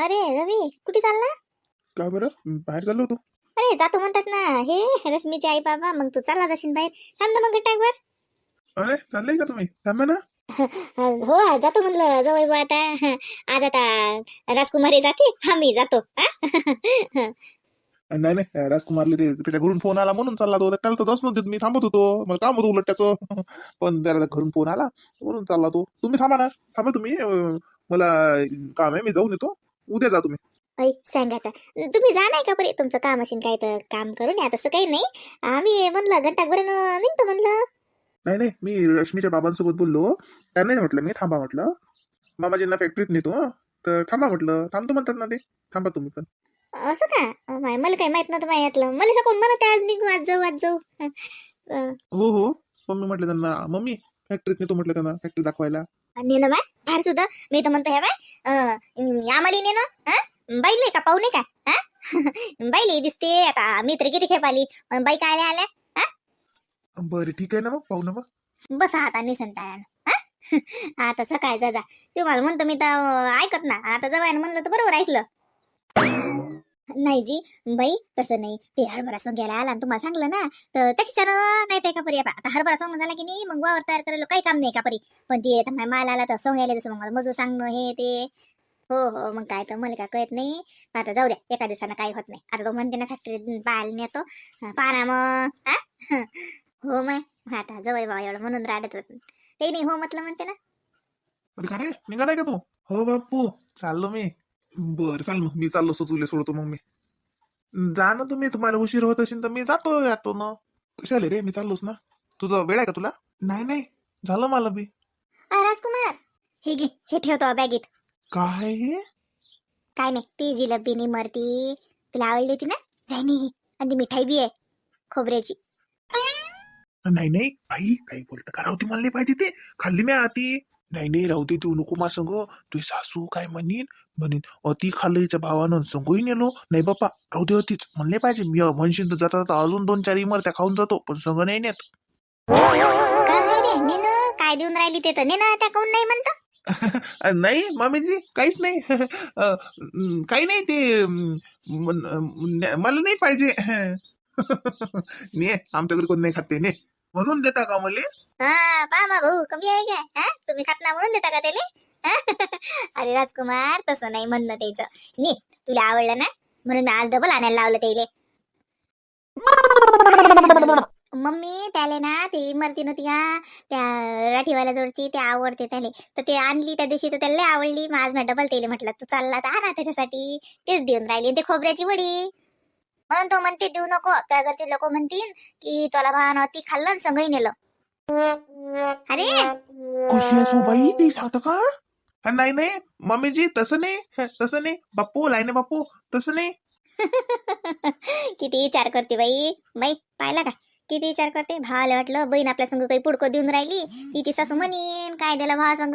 अरे रवी कुठे चालला? का बरं? बाहेर चाललो होतो. अरे जातो म्हणतात ना. हे रश्मीचे आई बाबा मग तू चालला जाशील बाहेर. थांब ना मग गटाकवर अरे चाललंय का तुम्ही? थांबा ना. हो जातो म्हणलं जवळ बुवा आता. आज आता राजकुमारी जाते. आम्ही जातो. हा? नाही नाही राजकुमारले ते त्याच्या घरून फोन आला म्हणून चालला तो त्याला तर दस नव्हते. मी थांबत होतो. मला काम होतं उलट त्याचं पण त्याला घरून फोन आला म्हणून चालला तो तुम्ही थांबा ना. थांबा तुम्ही. अं, मला काम आहे मी जाऊन येतो. उद्या जा तुम्ही. ऐ सांग आता. तुम्ही जा नाही का बरे? तुमचं काम असेल काय तर काम करून या. तसं काही नाही. आम्ही म्हणलं घंटाभर निघतो म्हणलं. नाही नाही मी रश्मीच्या बाबांसोबत बोललो. त्यांनाच म्हटलं मी थांबा म्हटलं. मामाजींना फॅक्टरीत नेतो हं. तर थांबा म्हटलं. थांबतो म्हणतात ना ते. थांबा तुम्ही पण. असं का? माय मला काही माहीत नव्हतं मायातलं मला असं कोण म्हणत आज निघू आज जाऊ आज जाऊ. अ, हो हो. मम्मी म्हटलं त्यांना मम्मी फॅक्टरीत नेतो म्हटलं त्यांना फॅक्टरी दाखवायला. नेनो माय फार सुद्धा. मी तर म्हणतो ह्या बाय आम्हाला हा बाईले का पाहुणे का हा बाईले दिसते आता मी तर किती खेप आली बाई काय आल्या बरं ठीक आहे ना मग पाहू ना मग. बसा आता निसंताळ्यानं हा आता सकाळी जा जा. तुम्हाला म्हणतो मी तर ऐकत ना. आता जवायनं म्हणलं तर बरोबर ऐकलं. नाही जी बाई तसं नाही. ते हरभरा सोंग्याला आला आणि तुम्हाला सांगलं ना तर त्याच्यानं नाही ते का परी आता हरभरा सोंग झाला की नाही मग वावर तयार करायला काही काम नाही का परी पण ते आता माल आला तर सॉंग यायला तसं मग मला मजूर सांगणं हे ते. हो हो मग काय तर मला काय कळत नाही. आता जाऊ द्या एका दिवसानं काही होत नाही. आता तो म्हणते ना फॅक्टरीत पाहायला नेतो. पाहा मग हा? हो मग आता जवळ बा एवढं म्हणून राडत ते नाही हो म्हटलं म्हणते ना. अरे निघालाय का तू? हो बापू चाललो मी. बर चाल मग. मी चाललो असतो तुला सोडतो मग मी. जा ना तुम्ही तुम्हाला उशीर होत असेल तर मी जातो यातो ना. कशाले रे? मी चाललोच ना. तुझा वेळ आहे का तुला? नाही नाही. झालं मला बी. अ, राजकुमार हे घे हे ठेवतो बॅगेत. काय हे? काय नाही ती जिलबी नि मरती. तुला आवडली होती ना? जाय नाही आणि ती मिठाई बी आहे खोबऱ्याची. नाही नाही. आई काही बोलत का? राहते मला नाही पाहिजे ते. खाल्ली मी आती. नाही नाही राहते तू नको मा संग. तुझी सासू काय म्हणीन? म्हणीन अति खाल्लं हिच्या भावानं संगही नेलो. नाही बापा राहू दे अतिच. म्हणले पाहिजे. मी म्हणशील तर जाता जाता अजून दोन चार इमरत्या खाऊन जातो पण संग नाही नेत. काय देऊन राहिली ते तर? त्या नाही म्हणतो? नाही मामीजी काहीच नाही. काही नाही ते मला नाही पाहिजे. ने आमच्या घरी कोण नाही खाते ने. म्हणून देता का मला? हा पा भाऊ कमी आहे काय? तुम्ही खात ना म्हणून देता का त्याले? अरे राजकुमार तसं नाही म्हणणं त्याचं. नी तुला आवडलं ना? म्हणून मी आज डबल आणायला लावलं त्याले. मम्मी त्याले ना ते इमरती नव्हती का त्या राठीवाल्या जोडची ते आवडते त्याले. तर ते आणली त्या दिवशी तर त्याला आवडली. मग आज मी डबल तेले म्हटलं तू चालला तर आणा त्याच्यासाठी. तेच देऊन राहिली. ते खोबऱ्याची वडी. म्हणून तो म्हणते देऊ नको. त्या घरचे लोक म्हणतील की तुला भान ती खाल्लं आणि संगही नेलं. अरे! कशी आहे सोबाई ते सांगतं का? नाही नाही मम्मीजी तसं नाही तसं नाही बाप्पू लाईने बाप्पू तसं नाही। किती विचार करते बाई? बाई पाहिला का? किती विचार करते? भावाला वाटलं बहीण आपल्या संग काही पुडकं देऊन राहिली तिची सासू म्हणीन काय दिलं भावा संग?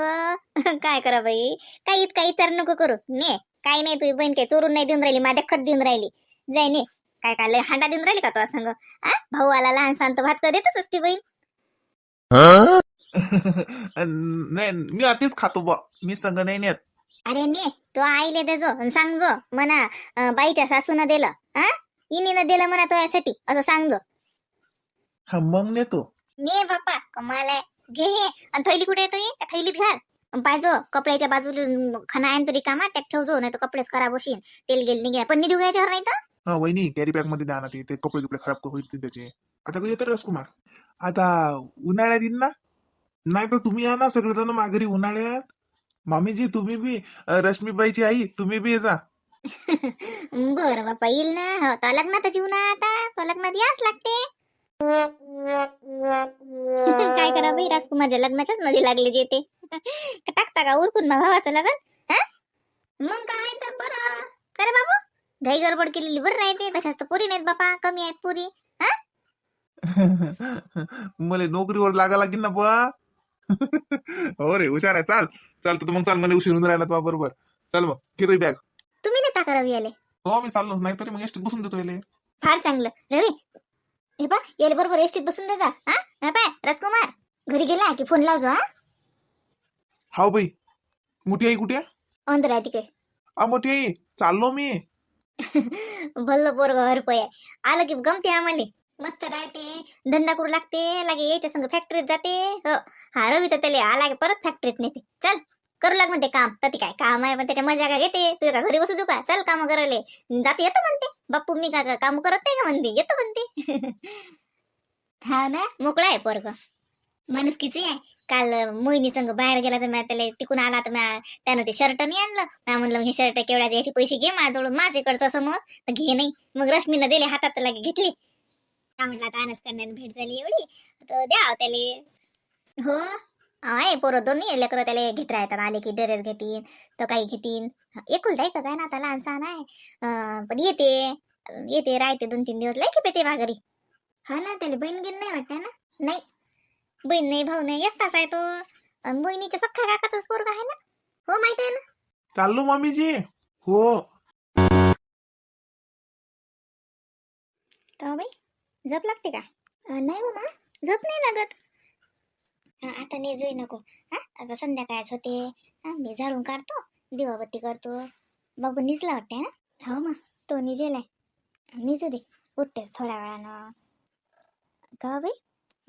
काय करा बाई? काही इतका विचार नको करू. ने काही नाही तुझी बहीण काही चोरून नाही देऊन राहिली माझ्या खत देऊन राहिली. जाय ने काय काय लय हांडा देऊन राहिली का तुझा संग? आ? भाऊ आला लहान सांगतो भात का देतच असते बहीण? नाही मी आधीच खातो बा मी संग नाही नेत. अरे ने तो आईले देजो आणि सांगजो म्हणा अं, बाईच्या सासून दिलं हा इनीनं दिलं म्हणा तो यासाठी असं सांगजो हा मग नेतो. ने बाप्पा कमाल आहे. घे हे. आणि थैली कुठे येतो त्या थैलीत घाल. आणि पाहिजो कपड्याच्या बाजूला खाना आहे ना तो रिकामा त्यात ठेवजो नाही तर कपडेच खराब होशील तेल गेल निघे पण निधू घ्यायच्यावर नाही तर? हा वहिनी कॅरी बॅगमध्ये द्या ना ते ते कपडे कपडे खराब होईल त्याचे आता कधी येतं राजकुमार आता उन्हाळ्यात येईन ना? नाही तर तुम्ही या ना सगळेजण माघारी उन्हाळ्यात. मामीजी तुम्ही बी अ, रश्मीबाईची आई तुम्ही बी जा. बरं बाप्पा येईल ना. हो तर लग्नात जीव ना आता. तो लग्नात याच लागते. काय करा बाई राजकुमारच्या लग्नाच्याच नदी लागले जे ते. टाकता का उरकून मग भावाचं लग्न? हा? मग काय तर बरं. करे बाबू. घाई गडबड केलेली बरं राहते. तशाच तर पुरी नाहीत बापा. कमी आहेत पुरी. मला नोकरीवर लागा लागेल ना बा हो रे हुशार आहे. चाल. चालतं मग चाल मला उशीर होऊन राहिला तुझ्या बरोबर. चल मग घेतोय बॅग तुम्ही नाही टाका रवी आले हो मी चाललो. नाही तरी मग एसटीत बसून देतो याले फार चांगलं. रवी हे पा याला बरोबर एसटीत बसून दे जा हा? हा पाय राजकुमार. घरी गेला की फोन लावजो हा? हाव बाई. मोठी आई कुठे? आहे? अंदर आहे तिकडे आ मोठी आई. चाललो मी. भल्ल पोरग हरपय. आलं की गमते आम्हाला. मस्त राहते धंदा करू लागते लागे याच्या संग फॅक्टरीत जाते हो. हा रवी तर त्याला आला की परत फॅक्टरीत नेते. चल करू लाग म्हणते काम. तर ती काय काम आहे पण त्याच्या मजा का घेते? तुझ्या का घरी बसू तू का? चल काम करायला. जाते येतो म्हणते. बाप्पू मी का का काम करत नाही का म्हणते? येतो म्हणते. हा ना? मोकळा आहे पोरग. माणुसकीच आहे. काल मोहिनी संग बाहेर गेला तर त्याला तिकून आला तर म्या- त्यानं ते शर्ट नाही आणलं. म्या म्हणलं हे शर्ट केवढ्या याचे पैसे घे माझ्याजवळ माझ्याकडचं इकडचं समोर तर घे नाही. मग रश्मीनं दिले हातात लागे घेतली. का म्हटलं आता अनस करण्याने भेट झाली एवढी. तर द्या त्याले. हो? आहे पोरं दोन्ही. लेकरं त्याला घेत राहतात. आले की ड्रेस घेतीन तर काही घेतीन. एकुलता एकच आहे ना आता लहान सहान आहे पण येते. येते राहते दोन तीन दिवस. लय की पेते माघारी. हा ना त्याला बहीण घेऊन नाही वाटतं ना? नाही. बहीण नाही भाऊ नाही एकटाच आहे तो. अन् बहिणीच्या सख्खा काकाचाच पोरगा आहे ना? हो माहीत आहे ना? चाललो मामीजी. हो. का बाई झोप लागते का? नाही नाही मा झोप नाही लागत. आता नेजूही नको. हा आता संध्याकाळच होते. मी झाडून काढतो दिवाबत्ती करतो. बाबू निजला वाटते ना? हो मा तो निजेलाय निजू दे उठतेच थोड्या वेळानं. का बाई?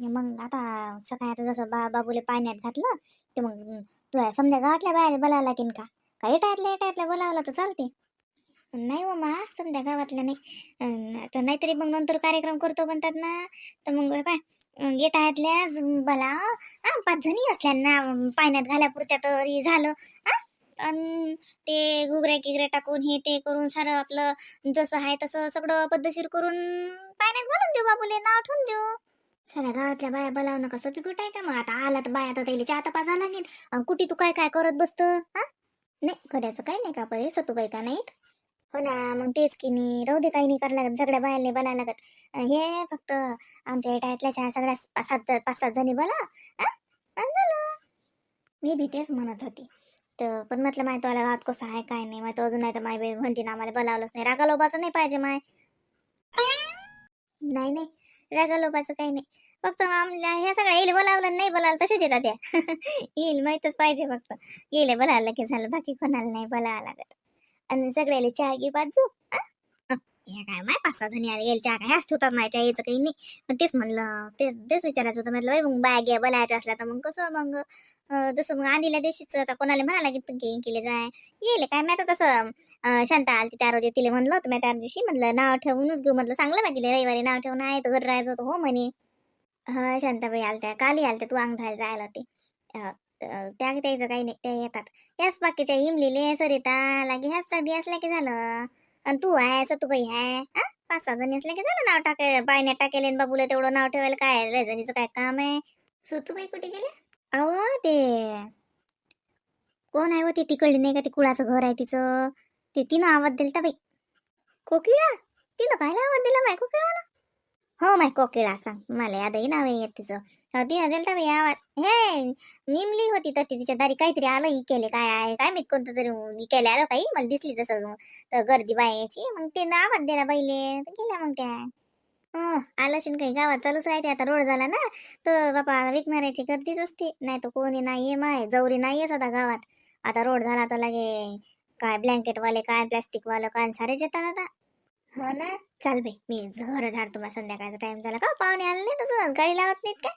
मग आता सकाळी आता जसं बा बाबूले पाण्यात घातलं ते मग तुला समजा गावातल्या बाहेर बोलावं लागेल का? का एटायतल्या एटायतल्या बोलावलं तर चालते नाही हो मा समजा गावातल्या नाही तर नाहीतरी मग नंतर कार्यक्रम करतो म्हणतात ना. तर मग पाय येटायतल्या बला हा पाच जणी असल्या ना पाण्यात घाल्यापुरत्या तरी झालं. हा आणि ते घुगऱ्या किगऱ्या टाकून हे ते करून सारं आपलं जसं आहे तसं सगळं पद्धतशीर करून पाण्यात घालून देऊ बाबूले नाव ठेवून देऊ. साऱ्या गावातल्या बाया बोलावणं कसं पिकुट आहे का मग? आता आला तर बाया तर त्याला चहा तपासा लागेल. कुठे तू काय काय करत बसतं? हा नाही करायचं काही नाही का परे सतूबाई का नाहीत? हो ना मग तेच की नाही. राहू दे काही नाही करायला लागत. सगळ्या बायाला बोलायला लागत. हे फक्त आमच्या एटायतल्या चहा सगळ्या पाच सात पाच सात जणी बोला. झालं. मी बी तेच म्हणत होती. तर पण म्हटलं माय तुला गावात कसं आहे काय नाही? माय तो अजून नाही तर माय बाई म्हणते ना आम्हाला बोलावलंच नाही. रागा लोबाचं नाही पाहिजे माय. नाही नाही. रागा लोबाचं काही नाही. फक्त आमल्या ह्या सगळ्या येईल बोलावलं नाही बोलावलं तसेच येतात त्या. येईल माहीतच पाहिजे फक्त. येईल बोलायला की झालं बाकी कोणाला नाही बोलावं लागत. आणि सगळ्याला चहा घे बाजू या काय माय पाच सहा जणी आले येईल चहा काय असत होतात माझ्या यायचं काही नाही. पण तेच म्हणलं तेच तेच विचारायचं होतं. म्हटलं बाई मग बाय घ्या बोलायचं असला तर मग कसं मग? जसं मग आधील्या दिवशीच आता कोणाला म्हणाला की तू घेईन केले जाय. येईल काय मी आता तसं शांता आलती त्या रोजी तिला म्हणलं होतं मी त्या दिवशी म्हणलं नाव ठेवूनच घेऊ. म्हटलं चांगलं माहिती तिला रविवारी नाव ठेवून आहे तर घर राहायचं होतं हो म्हणे. हा शांताबाई आलत्या काली आलत्या तू अंग धायला जायला ते त्या त्याचं काही नाही त्या येतात. याच बाकीच्या इमलीले सरिता लागे ह्याच साठी असल्या की झालं? आणि तू आहे सतुबाई आहे हा पाच सहा जणी असल्या की झालं नाव टाकाय पाण्यात टाकेल बाबूला तेवढं नाव ठेवायला काय लय जणीचं काय काम आहे? सतुबाई कुठे गेले? अहो ते कोण आहे व ते तिकडली नाही का ते कुळाचं घर आहे तिचं? ते तिनं आवाज दिलता बाई. कोकिळा? तिनं कायला आवाज दिला माय कोकिळाला? हो माय कोकिळा सांग. मला यादही नाव येत तिचं. हो, असेल तर मी आवाज. हे निमली होती तर ती तिच्या दारी. काहीतरी आलं ही केले. काय आहे? काय मी कोणतं तरी इकेले आलं काही? मला दिसली तसं. तर गर्दी बायाची. मग ते आवाज दिला बाईले. तर गेल्या मग त्या. हो आलं असेल काही? गावात चालूच राहते. आता रोड झाला ना. तर बापा विकणाऱ्याची गर्दीच असते. नाही तर कोणी नाहीये माय. जवरी नाहीयेच आता गावात. आता रोड झाला तर लागे. काय ब्लँकेट वाले काय प्लास्टिक वाले काय सारेच येतात आता. हो ना? चाल बाई मी घर झाडतो मला संध्याकाळचा टाइम झाला का? पाहुणे आले नाही तसं गाडी लावत नाहीत काय?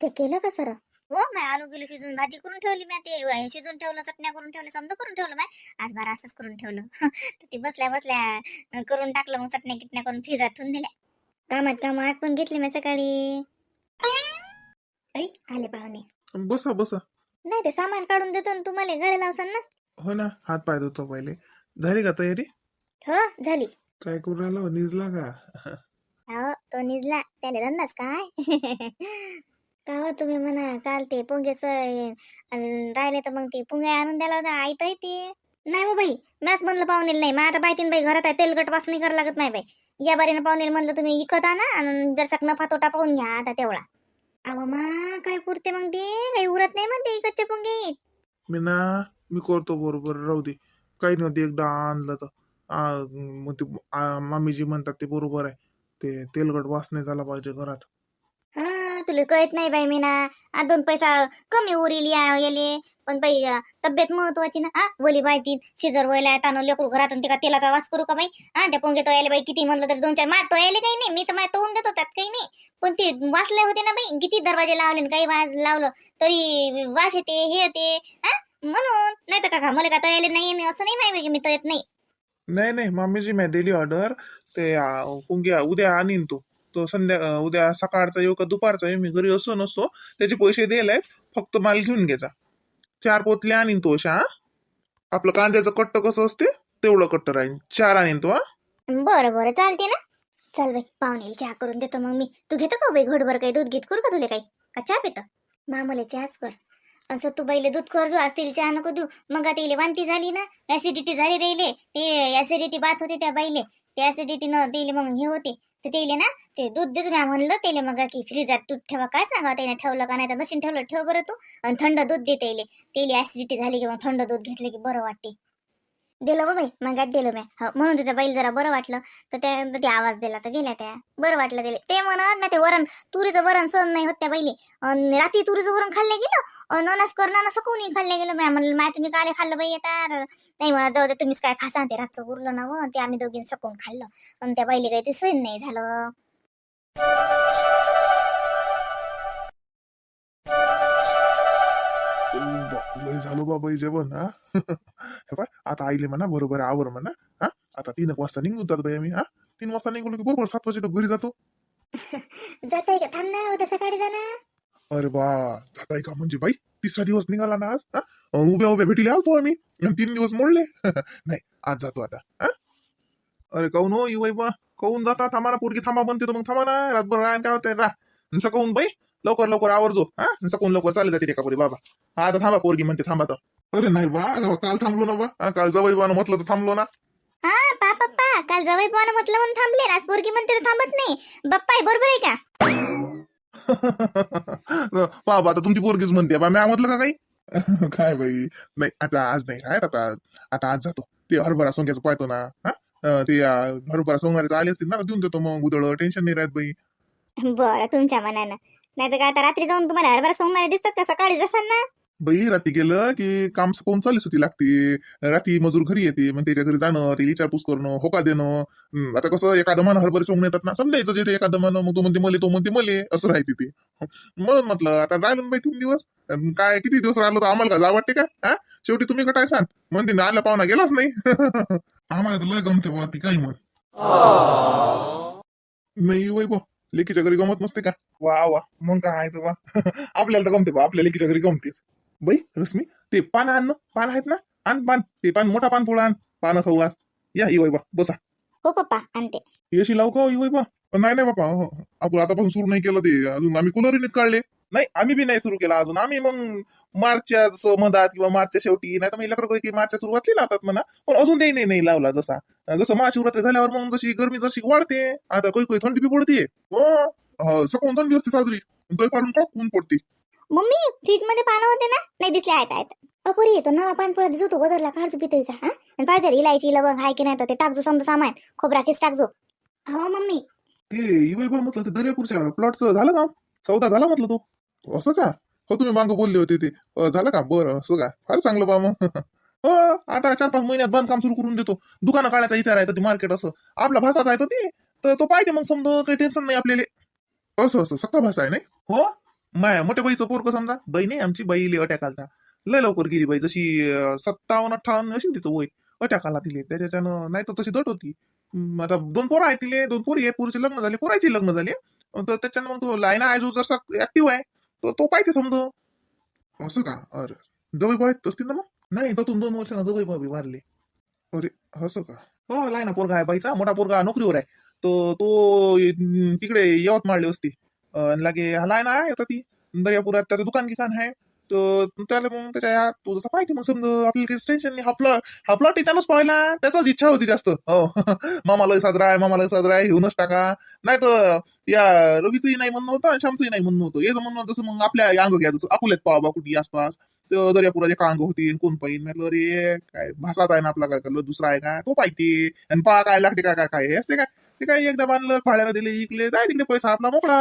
ते केलं का सर? हो मी आलू गेलो शिजून भाजी करून ठेवली मी ते शिजून ठेवलं चटण्या करून ठेवलं समजा करून ठेवलं माय. आज बारा असंच करून ठेवलं. तर ते बसल्या बसल्या करून टाकलं मग चटण्या किटण्या करून फ्रीजात ठेवून दिल्या. कामात काम आटपून घेतली मी सकाळी. ऐ आले पाहुणे. बसा बसा. नाही ते सामान काढून देतो ना तुम्हाला गळे लावसान ना. हो ना हात पाय धुतो पहिले. झाली का तयारी? हो झाली. काय करून राहिला निजला का? हो तो निजला. त्याला धंदाच काय? का हो तुम्ही म्हणा काल ते पोंगेच राहिले तर मग ते पुंगे आणून द्यायला होता आई तर ते नाही हो बाई मॅच म्हणलं पाहुणेल नाही. मग आता बायतीन बाई घरात आहे तेलकट वास नाही करावं लागत नाही बाई. या बारीनं पाहुणेल म्हणलं तुम्ही इकत आणा आणि जर नफा तोटा पाहून घ्या आता तेवढा. अहो मा काय पुरते मग ते? काही उरत नाही म्हणते इकतचे पुंगे. मी ना मी करतो बरोबर राहू दे. काही नव्हते एकदा आणलं तर. मग ते मामीजी म्हणतात ते बरोबर आहे. ते तेलकट वास नाही झाला पाहिजे घरात. हा तुला कळत नाही बाई मी ना आ, दोन पैसा कमी उरील या याले. पण बाई तब्येत महत्वाची ना. हा वली बाई ती शिजर वयला ताणून लेकरू घरातून ते का तेलाचा वास करू का बाई? हा त्या पोंगे तो यायला बाई किती म्हणलं तर दोन चार मार तो यायला काही नाही. मी तर माझ्या तोंड देतो त्यात काही नाही. पण ते वाचले होते ना बाई किती दरवाजे लावले न काही वाज लावलं. तरी वास येते हे येते. हा म्हणून. नाही तर का मला का तयाले नाही आणि असं नाही माहिती की मी तयत नाही. नाही नाही मामीजी मी दिली ऑर्डर ते कुंग्या उद्या आणीन तो. तो संध्या उद्या सकाळचा येऊ का दुपारचा येऊ? मी घरी असो नसो त्याचे पैसे दिले फक्त माल घेऊन घ्यायचा चार पोतले आणीन तो अशा आपलं कांद्याचं कट्ट कसं असते तेवढं कट्ट राहीन. चार आणीन तो हा? बरं बरं चालते ना. चल बाई पाहुणे चहा करून देतो मग मी. तू घेतो का बाई घोटभर काही? दूध घेत करू का तुला काही? का चहा पितो? मामले चहाच कर. असं तू बाईले दूध कर आज असतील चहा नको देऊ. मग आता वांती झाली ना ऍसिडिटी झाली राहिले ते ऍसिडिटी बात होते त्या बाईले. ते ऍसिडिटी न दिले मग हे होते. तर तेले ना ते दूध देतो ना म्हणलं तेले मग की फ्रीजात दूध ठेवा काय सांगा त्याने ठेवलं का नाही तर नशीन ठेवलं ठेव बरं तू. आणि थंड दूध दे तेले तेली ऍसिडिटी झाली की मग थंड दूध घेतलं की बरं वाटते. दिलं बा बाई मग दिलं मी. हो म्हणून तिथं बैल जरा बरं वाटलं. तर त्या ते आवाज दिला तर गेल्या त्या. बरं वाटलं दिले. ते म्हणत ना ते वरण तुरीचं वरण सहन नाही होत त्या बैले. रात्री तुरीचं वरण खाल्लं गेलं ननस अनास करणार कोणी खाल्ले गेलं. मी म्हणलं माय तुम्ही काले खाल्लं बाई येतात नाही म्हणत जाऊ दे तुम्हीच काय खासा ते रातचं उरलं ना व ते आम्ही दोघींनी सकून खाल्लं. आणि त्या बैले काही ते सहन नाही झालं. लय झालो बाबा जेवण हा? हे पाय आता आईले म्हणा बरोबर आवर म्हणा हा? आता तीन एक वाजता निघून जातो बाई आम्ही हा? तीन वाजता निघून की बरोबर सात वाजता घरी जातो. जाताय का? थांब ना उद्या सकाळी जाणार अरे बा जाताय का? म्हणजे बाई तिसरा दिवस निघाला ना आज हा? उभ्या उभ्या भेटीला आलतो आम्ही आणि तीन दिवस मोडले. नाही आज जातो आता हा? अरे काऊन हो युवाई बा? काऊन जाता थांबा ना पोरगी थांबा बनते तर मग थांबा ना रातभर राहा काय होतंय राह सकाळून बाई? लवकर लवकर आवर्जो हा? सकाळून लवकर चालले जाते एका पोरी बाबा. हा आता थांबा पोरगी म्हणते थांबा तर अरे नाही बा काल थांबलो ना बा. काल जवळ म्हटलं तर थांबलो ना. हा पा पप्पा काल जवळ पोहानं म्हटलं म्हणून थांबले ना. आज पोरगी म्हणते तर थांबत नाही. बाप्पा आहे बरोबर आहे का? बाबा आता तुमची पोरगीच म्हणते बा मी म्हटलं का काही? काय बाई? नाही आता आज नाही राहत आता आता आज जातो. ते हरभरा सोंग्याचं पाहतो ना हा? ते हरभरा सोंगारीचं आले असतील ना देऊन देतो मग उदळ टेन्शन नाही राहत बाई. बरं तुमच्या मनानं. नाही तर काय आता रात्री जाऊन तुम्हाला हरभरा सोमवारी दिसतात का? सकाळी जसाल ना? बाई रात्री गेलं की काम कोण चालीच होती लागते. रात्री मजूर घरी येते मग त्याच्या घरी जाणं ते विचारपूस करणं होका देणं. आता कसं एखादं मन हरभरे सोंग येतात ना समजायचं जे ते एखादं मन मग तो म्हणते मले तो म्हणते मले असं राहते ते. म्हणून म्हटलं आता राहिलं बाई तीन दिवस. काय किती दिवस राहिलो तर आम्हाला का जा वाटते का? हा? शेवटी तुम्ही कटाय सांग. म्हणते ना आला पाहुणा गेलाच नाही. आम्हाला तर लय गमते बुवा ती काही म्हण. नाही वै बा लेकीच्या घरी गमत नसते का? वा वा. मग काय आहे तर वा आपल्याला तर गमते बा. आपल्या लेकीच्या घरी गमतेच. बाई रश्मी ते पान आण ना. पान आहेत ना? आण पान. ते पान मोठा पान पोळा आण. पानं खाऊ आज. या इवाई बा. बसा. हो पप्पा. आणते. येशी लावू का इवाई बा? नाही नाही बापा. हो, आपण आतापासून सुरू नाही केलं ते. अजून आम्ही कुलरीने काढले? नाही आम्ही बी नाही सुरू केला अजून. आम्ही मग मार्चच्या जसं मधात किंवा मार्चच्या शेवटी नाही तर मग लेकरं की मार्चच्या सुरुवातली लावतात म्हणा. पण अजून ते नाही नाही लावला जसा. जसं महाशिवरात्री झाल्यावर मग जशी गरमी जशी वाढते आता काही काही थंडी बी पडते. हो हो, सकाळून थंडी असते साजरी. दही पाडून कडक ऊन पडते. मम्मी फ्रीजमध्ये पानं होते ना? नाही दिसले आहेत आहेत. अपुरी येतो नवा पान पोळा दिसतो बदलला काढजो पितळीचा हा? आणि पाहिजे इलायची लवंग हाय की नाही तर ते टाकजो समजा सामान. खोबरा किस टाकजो हो मम्मी. ते इवाईबर म्हटलं ते दर्यापूरच्या प्लॉटचं झालं का? सौदा झाला म्हटलं तो. असं का? हो तुम्ही मागं बोलले होते ते. झालं का? बरं असं का? फार चांगलं बा मग. हो आता चार पाच महिन्यात बांधकाम सुरू करून देतो. दुकानं काढायचा विचार आहे तर ते मार्केट असं. आपला भाषाच आहे तर ते. तर तो पाहिजे मग समजा काही टेन्शन नाही आपल्याला. असं असं. सख्खा भाषा आहे नाही? हो? माया मोठ्या बाईचं पोरक समजा. बाई नाही आमची बाईले अटॅक आलता लय लवकर गेली बाई. जशी सत्तावन्न अठ्ठावन्न अशी तिचं वय. अटॅक आला तिले. त्याच्यानं नाही तर तशी दट होती. आता दोन पोरं आहेत तिले. दोन पोरी आहे पोरीचे लग्न झाले. पोराची लग्न झाले. तर त्याच्यानं मग तो लायना आहे जो जर ऍक्टिव्ह आहे. तो तो पाहिजे समज असं का अरे जवळ बाय असतील ना मग नाही तर दोन वर्षांना जवळ बाबी वारले अरे असं का हो लाय ना पोरगा आहे बाईचा मोठा पोरगा नोकरीवर आहे तो तो तिकडे यवतमाळले असते अं, लागे हा लायना आहे आता ती दर्यापुरात त्याचं दुकान गिकान आहे तर त्याला मग त्याच्या तू जसं पाहिजे मग समजा आपल्याला काही टेन्शन नाही. हा प्लॉट हा प्लॉट त्यानंच पाहिला. त्याचाच इच्छा होती जास्त. हो मामाला साजरा आहे मामाला साजरा आहे घेऊनच टाका. नाही तर या रवीचंही नाही म्हणणं होतं आणि श्यामचंही नाही म्हणणं होतं. याचं म्हणणं जसं मग आपल्या अंग घ्या जसं अकोल्यात बा कुठे आसपास. तर दर्यापुराचे का अंग होती कोण पाहिजे? म्हटलं अरे काय भासाच आहे ना आपला काय कळलं दुसरा आहे का? तो पाहिजे आणि पहा काय लागते काय काय काय. हे असते काय? ते काय एकदा बांधलं भाड्यानं दिले इकले जाय तिकडे पैसा आपला मोकळा.